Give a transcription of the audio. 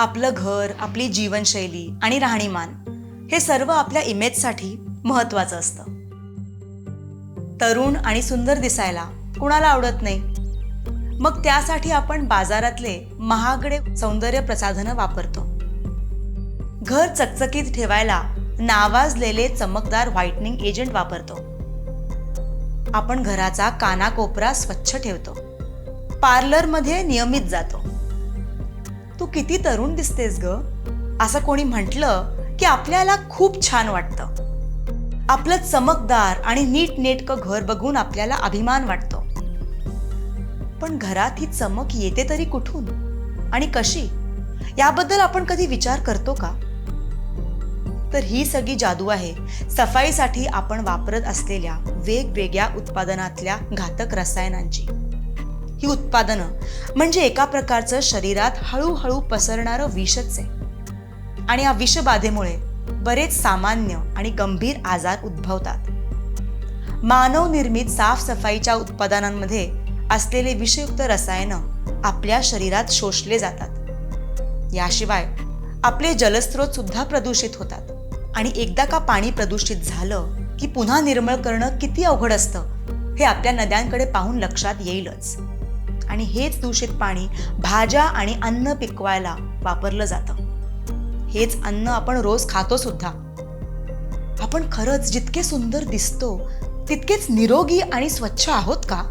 आपलं घर आपली जीवनशैली आणि राहणीमान हे सर्व आपल्या इमेजसाठी महत्वाचं असतं. तरुण आणि सुंदर दिसायला कुणाला आवडत नाही? मग त्यासाठी आपण बाजारातले महागडे सौंदर्य प्रसाधनं वापरतो. घर चकचकीत ठेवायला नावाजलेले चमकदार व्हाईटनिंग एजंट वापरतो. आपण घराचा कानाकोपरा स्वच्छ ठेवतो. पार्लरमध्ये नियमित जातो. तू किती तरुण दिसतेस ग? असं कोणी म्हटलं की आपल्याला खूप छान वाटतं. आपलं चमकदार आणि नीटनेटकं घर बघून आपल्याला अभिमान वाटतो. पण घरात ही चमक येते तरी कुठून? आणि कशी? याबद्दल आपण कधी विचार करतो का? तर ही सगळी जादू आहे सफाईसाठी आपण वापरत असलेल्या वेगवेगळ्या उत्पादनातल्या घातक रसायनांची. ही उत्पादनं. म्हणजे एका प्रकारचं शरीरात हळूहळू पसरणारं विषच. आहे आणि या विषबाधेमुळे बरेच सामान्य आणि गंभीर आजार उद्भवतात. मानवनिर्मित साफसफाईच्या उत्पादनांमध्ये असलेले विषयुक्त रसायनं आपल्या शरीरात शोषले जातात. याशिवाय आपले जलस्रोत सुद्धा प्रदूषित होतात. आणि एकदा का पाणी प्रदूषित झालं की पुन्हा निर्मळ करणं किती अवघड असतं हे आपल्या नद्यांकडे पाहून लक्षात येईलच. आणि हेच दूषित पाणी भाज्या आणि अन्न पिकवायला वापरलं जातं. हेच अन्न आपण रोज खातो सुद्धा. आपण खरंच जितके सुंदर दिसतो तितकेच निरोगी आणि स्वच्छ आहोत का?